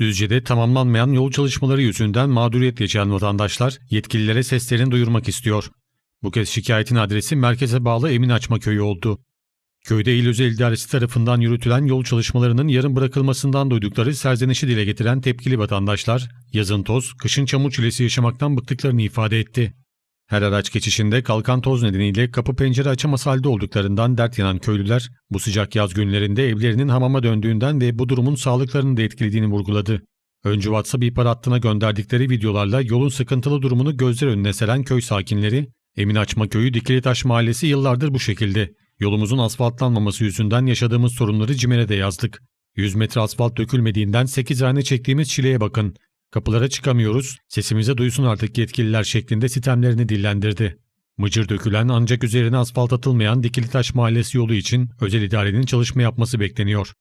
Düzce'de tamamlanmayan yol çalışmaları yüzünden mağduriyet yaşayan vatandaşlar yetkililere seslerini duyurmak istiyor. Bu kez şikayetin adresi merkeze bağlı Emin Açma Köyü oldu. Köyde İl Özel İdaresi tarafından yürütülen yol çalışmalarının yarım bırakılmasından duydukları serzenişi dile getiren tepkili vatandaşlar, yazın toz, kışın çamur çilesi yaşamaktan bıktıklarını ifade etti. Her araç geçişinde kalkan toz nedeniyle kapı pencere açamaz halde olduklarından dert yanan köylüler, bu sıcak yaz günlerinde evlerinin hamama döndüğünden ve bu durumun sağlıklarını da etkilediğini vurguladı. Önce WhatsApp ihbar hattına gönderdikleri videolarla yolun sıkıntılı durumunu gözler önüne seren köy sakinleri, Emin Açma Köyü Dikilitaş Mahallesi yıllardır bu şekilde. Yolumuzun asfaltlanmaması yüzünden yaşadığımız sorunları CİMER'e de yazdık. 100 metre asfalt dökülmediğinden 8 hane çektiğimiz çileye bakın. Kapılara çıkamıyoruz, sesimize duysun artık yetkililer şeklinde sitemlerini dillendirdi. Mıcır dökülen ancak üzerine asfalt atılmayan Dikilitaş Mahallesi yolu için özel idarenin çalışma yapması bekleniyor.